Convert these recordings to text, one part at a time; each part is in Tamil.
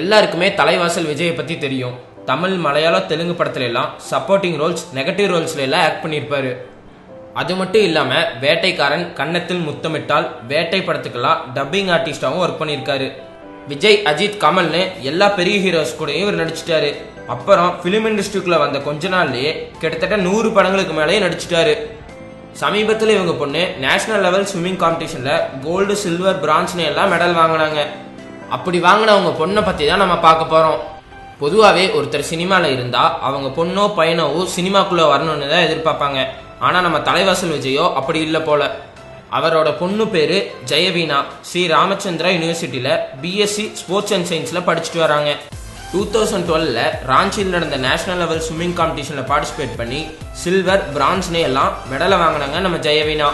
எல்லாருக்குமே தலைவாசல் விஜயை பற்றி தெரியும். தமிழ் மலையாளம் தெலுங்கு படத்துல எல்லாம் சப்போர்ட்டிங் ரோல்ஸ் நெகட்டிவ் ரோல்ஸ்ல எல்லாம் ஆக்ட் பண்ணியிருப்பாரு அது மட்டும் இல்லாமல் வேட்டைக்காரன் கன்னத்தில் முத்தமிட்டால் வேட்டை படத்துக்கெல்லாம் டப்பிங் ஆர்டிஸ்டாகவும் ஒர்க் பண்ணியிருக்காரு விஜய் அஜித் கமல்னு எல்லா பெரிய ஹீரோஸ் கூடயும் இவர் நடிச்சிட்டாரு. அப்புறம் ஃபிலிம் இண்டஸ்ட்ரிக்குள்ள வந்த கொஞ்ச நாள்லயே கிட்டத்தட்ட நூறு படங்களுக்கு மேலேயும் நடிச்சிட்டாரு. சமீபத்தில் இவங்க பொண்ணு நேஷனல் லெவல் ஸ்விம்மிங் காம்படிஷனில் கோல்டு சில்வர் பிரான்ஸ்னு எல்லாம் மெடல் வாங்கினாங்க. அப்படி வாங்கின அவங்க பொண்ணை பற்றி தான் நம்ம பார்க்க போகிறோம் பொதுவாகவே ஒருத்தர் சினிமாவில் இருந்தால் அவங்க பொண்ணோ பையனோ சினிமாக்குள்ளே வரணும்னு தான் எதிர்பார்ப்பாங்க. ஆனால் நம்ம தலைவாசல் விஜயோ அப்படி இல்லை போல. அவரோட பொண்ணு பேர் ஜெயவீனா ஸ்ரீ ராமச்சந்திரா யூனிவர்சிட்டியில் பிஎஸ்சி ஸ்போர்ட்ஸ் அண்ட் சயின்ஸில் படிச்சுட்டு வராங்க. டூ தௌசண்ட் டுவெல்ல ராஞ்சியில் நடந்த நேஷனல் லெவல் ஸ்விம்மிங் காம்படிஷனில் பார்ட்டிசிபேட் பண்ணி சில்வர் பிரான்ஸ்னே எல்லாம் மெடலை வாங்கினாங்க நம்ம ஜெயவீனா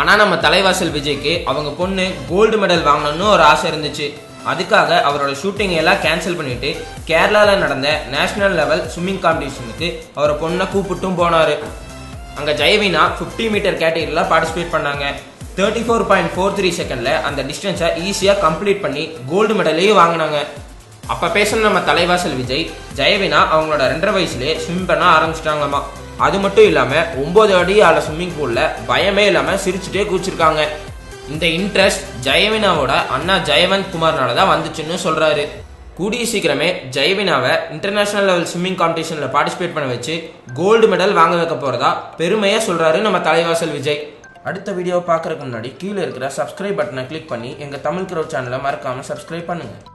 ஆனால் நம்ம தலைவாசல் விஜய்க்கு அவங்க பொண்ணு கோல்டு மெடல் வாங்கணும்னு ஒரு ஆசை இருந்துச்சு. அதுக்காக அவரோட ஷூட்டிங் எல்லாம் கேன்சல் பண்ணிட்டு கேரளாவில் நடந்த நேஷனல் லெவல் ஸ்விம்மிங் காம்படிஷனுக்கு அவரை பொண்ணை கூப்பிட்டும் போனார். அங்கே ஜெயவினா ஃபிஃப்டி மீட்டர் கேட்டகரியில் பார்ட்டிசிபேட் பண்ணாங்க. Thirty four point four three செகண்டில் அந்த டிஸ்டன்ஸை ஈஸியாக கம்ப்ளீட் பண்ணி கோல்டு மெடலையும் வாங்கினாங்க. அப்போ பேசின நம்ம தலைவாசல் விஜய் ஜெயவினா அவங்களோட ரெண்டரை வயசுலேயே ஸ்விம் பண்ண ஆரம்பிச்சிட்டாங்கம்மா. அது மட்டும் இல்லாமல் ஒம்பது அடி ஆள ஸ்விம்மிங் பூலில் பயமே இல்லாமல் சிரிச்சுட்டே கூச்சிருக்காங்க இந்த இன்ட்ரெஸ்ட் ஜெயவினாவோட அண்ணா ஜெயவந்த் குமார்னால தான் வந்துச்சுன்னு சொல்கிறாரு கூடிய சீக்கிரமே ஜெயவினாவை இன்டர்நேஷனல் லெவல் ஸ்விம்மிங் காம்படிஷனில் பார்ட்டிசிபேட் பண்ண வச்சு கோல்டு மெடல் வாங்க வைக்க போகிறதா பெருமையாக சொல்கிறாரு நம்ம தலைவாசல் விஜய். அடுத்த வீடியோவை பார்க்குறதுக்கு முன்னாடி கீழே இருக்கிற சப்ஸ்கிரைப் பட்டனை கிளிக் பண்ணி எங்கள் தமிழ் கிரோ சேனலை மறக்காமல் சப்ஸ்கிரைப் பண்ணுங்கள்